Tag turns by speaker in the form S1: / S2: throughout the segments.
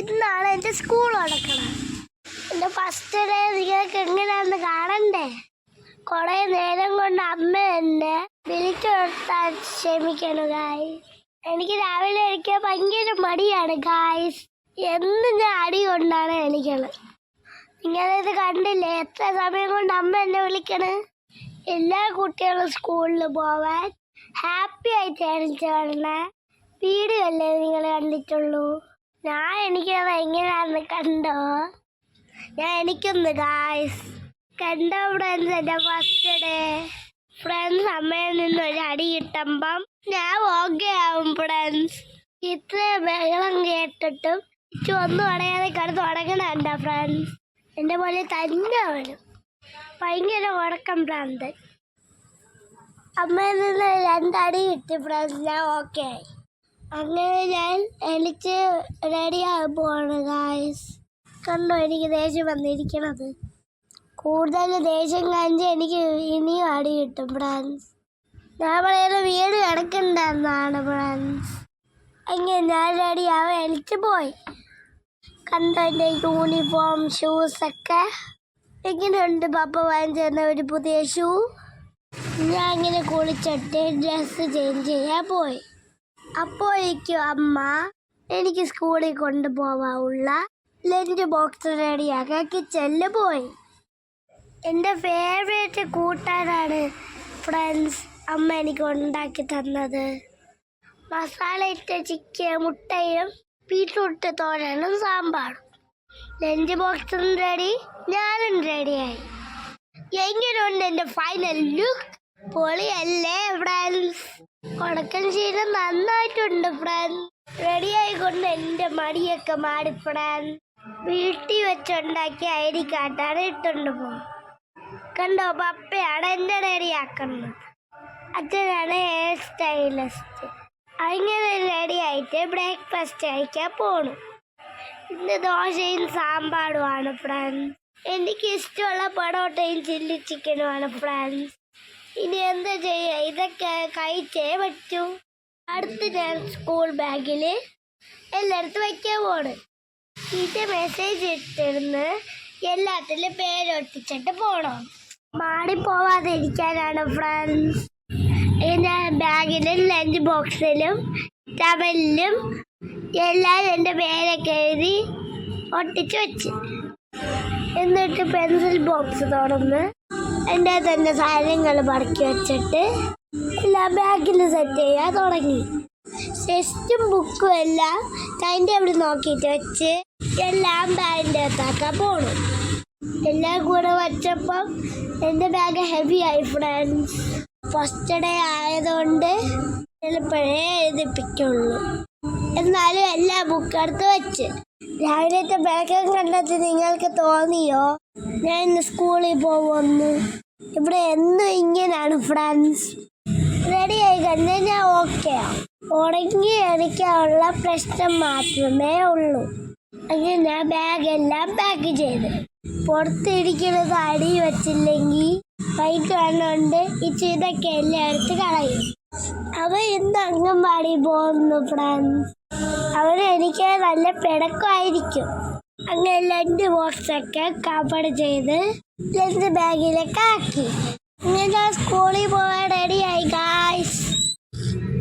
S1: ഇന്നാണ് എന്റെ സ്കൂൾ അടക്കണം എന്റെ ഫസ്റ്റ് ഡേ നിങ്ങൾക്ക് എങ്ങനെയാണെന്ന് കാണണ്ടേ? കുറേ നേരം കൊണ്ട് അമ്മ എന്നെ വിളിച്ചു കൊടുത്താൽ ക്ഷമിക്കണം ഗായ് എനിക്ക് രാവിലെ എണിക്കാൻ ഭയങ്കര മടിയാണ് ഗായ്സ് എന്ന് ഞാൻ അടി കൊണ്ടാണ് എണിക്കണത്? നിങ്ങളിത് കണ്ടില്ലേ? എത്ര സമയം കൊണ്ട് അമ്മ എന്നെ വിളിക്കണ്? എല്ലാ കുട്ടികളും സ്കൂളിൽ പോവാൻ ഹാപ്പി ആയിട്ട് എണിച്ച് വരണേ. വീഡിയോ നിങ്ങൾ കണ്ടിട്ടുള്ളൂ? ഞാൻ എനിക്ക് എങ്ങനെയാണെന്ന് കണ്ടോ? ഞാൻ എനിക്കൊന്ന് ഗായ്സ് കണ്ടോ ഫ്രണ്ട്സ് എന്റെ ഫസ്റ്റ് ഡേ ഫ്രണ്ട്സ് അമ്മയിൽ നിന്ന് ഒരു അടി കിട്ടുമ്പം ഞാൻ ഓക്കെ ആവും ഫ്രണ്ട്സ് ഇത്ര ബഹളം കേട്ടിട്ടും ഇച്ചു ഒന്നും അടയാതെ കിടന്ന് ഉടങ്ങണണ്ട ഫ്രണ്ട്സ് എന്റെ പോലെ തന്നെ വരും ഭയങ്കര ഉറക്കം ഭ്രാന്തൻ അമ്മയിൽ നിന്ന് രണ്ടടി കിട്ടി ഫ്രണ്ട്സ് ഞാൻ ഓക്കെ ആയി. അങ്ങനെ ഞാൻ എനിക്ക് റെഡിയാകാൻ പോവാണ് ഗായ്സ് കണ്ടോ എനിക്ക് ദേഷ്യം വന്നിരിക്കണത്. കൂടുതൽ ദേഷ്യം കാണിച്ച് എനിക്ക് ഇനിയും അടി കിട്ടും ഫ്രണ്ട്സ് ഞാൻ പറയുന്ന വീട് കിടക്കണ്ടെന്നാണ് ഫ്രണ്ട്സ് അങ്ങനെ ഞാൻ റെഡിയാവാൻ എനിക്ക് പോയി. കണ്ടോ എന്റെ യൂണിഫോം ഷൂസൊക്കെ എങ്ങനെയുണ്ട് പപ്പ വാങ്ങിച്ചു തന്ന ഒരു പുതിയ ഷൂ ഞാൻ അങ്ങനെ കുളിച്ചിട്ട് ഡ്രസ്സ് ചേഞ്ച് ചെയ്യാൻ പോയി. അപ്പോഴേക്കും അമ്മ എനിക്ക് സ്കൂളിൽ കൊണ്ടുപോവാനുള്ള ലഞ്ച് ബോക്സ് റെഡിയാക്കി കിച്ചണിൽ പോയി. എന്റെ ഫേവറേറ്റ് കൂട്ടാനാണ് ഫ്രണ്ട്സ് അമ്മ എനിക്ക് ഉണ്ടാക്കി തന്നത്. മസാല ഇട്ട ചിക്കൻ മുട്ടയും ബീട്രൂട്ട് തോരനും സാമ്പാറും. ലഞ്ച് ബോക്സും റെഡി ഞാനും റെഡിയായി എങ്ങനെയുണ്ട് എന്റെ ഫൈനൽ ലുക്ക് പൊളിയല്ലേ ഫ്രണ്ട്സ് ഉണക്കൻ ശീലം നന്നായിട്ടുണ്ട് ഫ്രണ്ട്. റെഡി ആയിക്കൊണ്ട് എന്റെ മടിയൊക്കെ മാറി ഫ്രണ്ട്. വീട്ടിൽ വെച്ചുണ്ടാക്കിയ അരി കാട്ടാണ് ഇട്ടുണ്ട് പോകും കണ്ടോ പപ്പയാണ് എന്റെ റെഡിയാക്കുന്നത് അച്ഛനാണ് ഹെയർ സ്റ്റൈലിസ്റ്റ് അങ്ങനെ റെഡി ആയിട്ട് ബ്രേക്ക്ഫാസ്റ്റ് കഴിക്കാൻ പോണു. ഇന്ന് ദോശയും സാമ്പാറുമാണ് ഫ്രണ്ട്സ് എനിക്ക് ഇഷ്ടമുള്ള പൊറോട്ടയും ചില്ലി ചിക്കനുമാണ് ഫ്രണ്ട്സ് ഇനി എന്താ ഇതൊക്കെ കഴിച്ചേ പറ്റൂ. അടുത്ത് ഞാൻ സ്കൂൾ ബാഗിൽ എല്ലായിടത്തും വയ്ക്കാൻ പോണ്. ഇത് മെസ്സേജ് ഇട്ടിരുന്ന് എല്ലാത്തിലും പേരൊട്ടിച്ചിട്ട് പോണം. മാറി പോവാതെ ഇരിക്കാനാണ് ഫ്രണ്ട്സ് ഞാൻ ബാഗിലും ലഞ്ച് ബോക്സിലും ടവലിലും എല്ലാം എന്റെ പേരൊക്കെ എഴുതി ഒട്ടിച്ച് വെച്ച്. എന്നിട്ട് പെൻസിൽ ബോക്സ് തുറന്ന് എന്റെ തന്നെ സാധനങ്ങൾ പറക്കി വെച്ചിട്ട് എല്ലാം ബാഗിൽ സെറ്റ് ചെയ്യാൻ തുടങ്ങി. ടെസ്റ്റും ബുക്കും എല്ലാം ടൈം ടേബിൾ നോക്കിയിട്ട് വെച്ച് എല്ലാം ബാഗിന്റെ അകത്താക്കാൻ പോണു. എല്ലാം കൂടെ വച്ചപ്പം എന്റെ ബാഗ് ഹെവി ആയി ഫ്രണ്ട്സ് ഫസ്റ്റ് ഡേ ആയതുകൊണ്ട് ചിലപ്പോഴേ എഴുതിപ്പിക്കുള്ളൂ. എന്നാലും എല്ലാ ബുക്കും എടുത്ത് വെച്ച്. രാവിലത്തെ ബാഗം കണ്ടിട്ട് നിങ്ങൾക്ക് തോന്നിയോ? ഞാൻ ഇന്ന് സ്കൂളിൽ പോകുമെന്ന് ഇവിടെ എന്നും ഇങ്ങനെയാണ് ഫ്രണ്ട്സ് റെഡി ആയി ഞാൻ ഓക്കെ. ഉണങ്ങി എനിക്കുള്ള പ്രശ്നം മാത്രമേ ഉള്ളൂ. അങ്ങനെ ഞാൻ ബാഗ് എല്ലാം പാക്ക് ചെയ്ത്. പുറത്തിരിക്കുന്നത് അടി വെച്ചില്ലെങ്കിൽ വൈകിട്ട് വന്നുകൊണ്ട് ഈ ചീതൊക്കെ എല്ലാം എടുത്ത് കളയും. അവ ഇന്ന് അംഗൻവാടി പോകുന്നു ഫ്രണ്ട്സ് അവന് എനിക്ക് നല്ല പിടക്കമായിരിക്കും അങ്ങനെ ലഞ്ച് ബോക്സൊക്കെ കവർ ചെയ്ത് ലഞ്ച് ബാഗിലേക്ക് ആക്കി. ഞാൻ സ്കൂളിൽ പോകാൻ റെഡിയായി ഗായ്സ്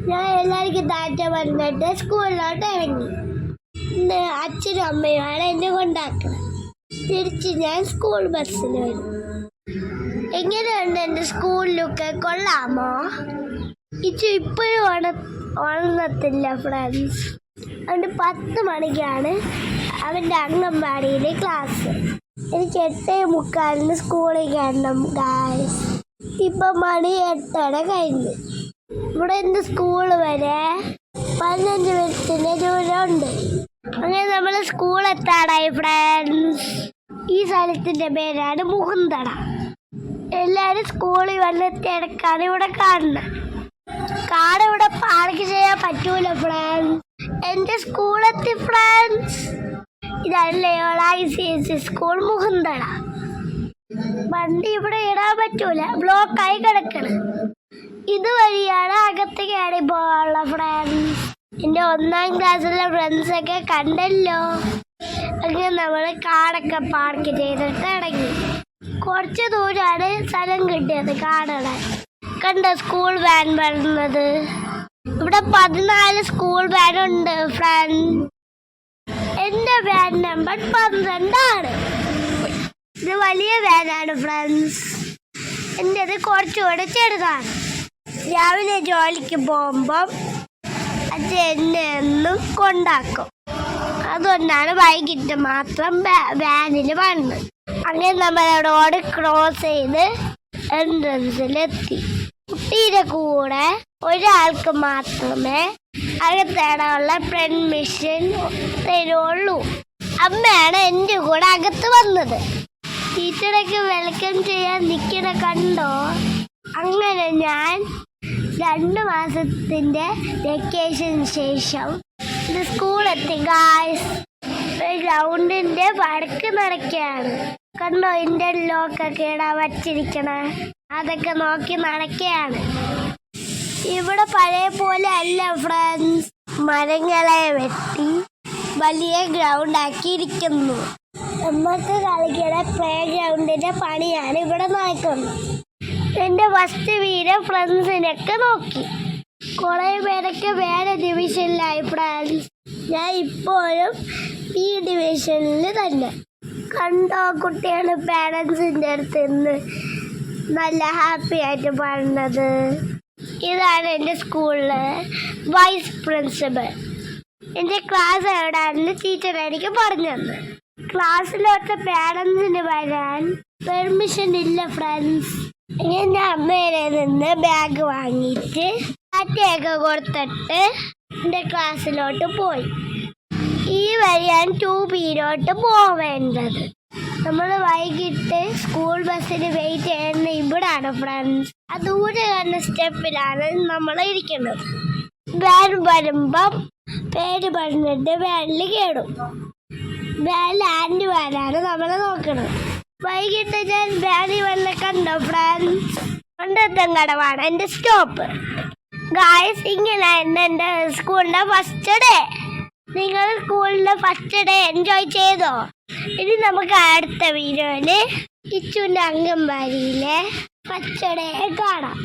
S1: ഞാൻ എല്ലാവർക്കും താറ്റ പറഞ്ഞിട്ട് സ്കൂളിലോട്ട് ഇറങ്ങി. അച്ഛനും അമ്മയുമാണ് എന്നെ കൊണ്ടാക്കുന്നത്. തിരിച്ച് ഞാൻ സ്കൂൾ ബസ്സിൽ വരും. എങ്ങനെയുണ്ട് എന്റെ സ്കൂൾ ലുക്ക് കൊള്ളാമോ? ഇച്ചു ഇപ്പോഴും ഉണ ഉണർന്നത്തില്ല ഫ്രണ്ട്സ് അവന്റെ പത്ത് മണിക്കാണ് അവന്റെ അംഗൻവാടിയിലെ ക്ലാസ് എനിക്ക് എട്ടേ മുക്കാലിന് സ്കൂളിൽ കയറണം ഗായ്സ് ഇപ്പം മണി എട്ടര കഴിഞ്ഞ്. ഇവിടെ എന്റെ സ്കൂൾ വരെ പതിനഞ്ച് മിനിറ്റിന്റെ ദൂരമുണ്ട്. അങ്ങനെ നമ്മൾ സ്കൂൾ എത്താറായി ഫ്രണ്ട്സ് ഈ സ്ഥലത്തിന്റെ പേരാണ് മുകുന്ദട. എല്ലാവരും സ്കൂളിൽ വന്ന് തിരക്കാണ് ഇവിടെ കാണുന്നത്. കാട് ഇവിടെ പാർക്ക് ചെയ്യാൻ പറ്റൂല ഫ്രണ്ട്സ് എന്റെ സ്കൂളെത്തി ഫ്രണ്ട്സ് ഇതല്ലേ I C S C school മുകുന്ദട. വണ്ടി ഇവിടെ ഇടാൻ പറ്റൂല. ബ്ലോക്കായി കിടക്കണം. ഇതുവഴിയാണ് അകത്ത് കയറി പോകാനുള്ള ഫ്രണ്ട്സ് എന്റെ ഒന്നാം ക്ലാസ്സിലെ ഫ്രണ്ട്സ് ഒക്കെ കണ്ടല്ലോ. അങ്ങനെ നമ്മൾ കാടൊക്കെ പാർക്ക് ചെയ്തിട്ട് ഇറങ്ങി. കുറച്ച് ദൂരമാണ് സ്ഥലം കിട്ടിയത് കാടടാൻ കണ്ട സ്കൂൾ വാൻ വരുന്നത്? ഇവിടെ പതിനാല് സ്കൂൾ വാൻ ഉണ്ട് ഫ്രണ്ട് എന്റെ വാൻ നമ്പർ പന്ത്രണ്ടാണ്. ഇത് വലിയ വേനാണ് ഫ്രണ്ട്സ് എന്റെത് കുറച്ചുകൂടെ ചെറുതാണ്. രാവിലെ ജോലിക്ക് പോകുമ്പം അത് എന്നെ എന്നും കൊണ്ടാക്കും. അതുകൊണ്ടാണ് വൈകിട്ട് മാത്രം വാനിൽ വന്നത്. അങ്ങനെ നമ്മൾ റോഡ് ക്രോസ് ചെയ്ത് എൻട്രൻസിലെത്തി കുട്ടിയുടെ കൂടെ ഒരാൾക്ക് മാത്രമേ അകത്തേടാനുള്ള പെർമിഷൻ തരുള്ളൂ. അമ്മയാണ് എന്റെ കൂടെ അകത്ത് വന്നത്. ടീച്ചറൊക്കെ വെൽക്കം ചെയ്യാൻ നിൽക്കണ കണ്ടോ? അങ്ങനെ ഞാൻ രണ്ട് മാസത്തിന്റെ വെക്കേഷന് ശേഷം സ്കൂളെത്തി ഗായ്സ് ഗ്രൗണ്ടിന്റെ വടക്ക് നടക്കുകയാണ്. കണ്ടോ ഇന്റർലോക്കൊക്കെ ഇടാൻ വച്ചിരിക്കണ? അതൊക്കെ നോക്കി നടക്കുകയാണ്. ഇവിടെ പഴയ പോലെ അല്ല ഫ്രണ്ട്സ് മരങ്ങളെ വെട്ടി വലിയ ഗ്രൗണ്ട് ആക്കിയിരിക്കുന്നു. നമുക്ക് കളിക്കുന്ന പ്ലേ ഗ്രൗണ്ടിന്റെ പണിയാണ് ഇവിടെ നടക്കുന്നത്. എന്റെ ഫസ്റ്റ് വീട് ഫ്രണ്ട്സിനൊക്കെ നോക്കി. കുറെ പേരൊക്കെ വേറെ ഡിവിഷനിലായി ഫ്രണ്ട്സ് ഞാൻ ഇപ്പോഴും ഈ ഡിവിഷനിൽ തന്നെ. കണ്ടോ കുട്ടികൾ പേരൻസിന്റെ അടുത്ത് നിന്ന് നല്ല ഹാപ്പി ആയിട്ട് പറഞ്ഞത് ഇതാണ് എന്റെ സ്കൂളിലെ വൈസ് പ്രിൻസിപ്പൽ എന്റെ ക്ലാസ് എവിടെയാണെന്ന് ടീച്ചർ എനിക്ക് പറഞ്ഞു തന്നു ക്ലാസ്സിലോട്ട് പാരൻസിന് വരാൻ പെർമിഷൻ ഇല്ല ഫ്രണ്ട്സ് എന്റെ അമ്മയുടെ നിന്ന് ബാഗ് വാങ്ങിയിട്ട് ടാറ്റയൊക്കെ കൊടുത്തിട്ട് എന്റെ ക്ലാസ്സിലോട്ട് പോയി. ഈ വഴിയാണ് ടു ബിയിലോട്ട് പോവേണ്ടത്. നമ്മൾ വൈകിട്ട് സ്കൂൾ ബസ്സിന് വെയിറ്റ് ചെയ്യുന്ന ഇവിടാണ് ഫ്രണ്ട്സ് ആ ദൂരെ കാണുന്ന സ്റ്റെപ്പിലാണ് നമ്മൾ ഇരിക്കുന്നത്. വാൻ വരുമ്പം പേര് പറഞ്ഞിട്ട് വാനിൽ വാൻ ലാൻഡ് വാനാണ് നമ്മൾ നോക്കുന്നത് വൈകിട്ട് ഞാൻ ബാലി വന്ന് കണ്ടോ ഫ്രണ്ട്സ് കൊണ്ടെത്തങ്കടവാണ് എന്റെ സ്റ്റോപ്പ് ഗായസ് ഇങ്ങനെയായിരുന്നു എന്റെ സ്കൂളിന്റെ ഫസ്റ്റ് ഡേ നിങ്ങൾ സ്കൂളിലെ ഫസ്റ്റ് ഡേ എൻജോയ് ചെയ്തോ? ഇനി നമുക്ക് അടുത്ത വീഡിയോയിൽ കിച്ചുവിന്റെ അംഗൻവാടിയിലെ ഫസ്റ്റ് ഡേ കാണാം.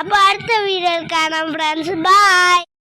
S1: അപ്പോൾ അടുത്ത വീഡിയോയിൽ കാണാം ഫ്രണ്ട്സ് ബൈ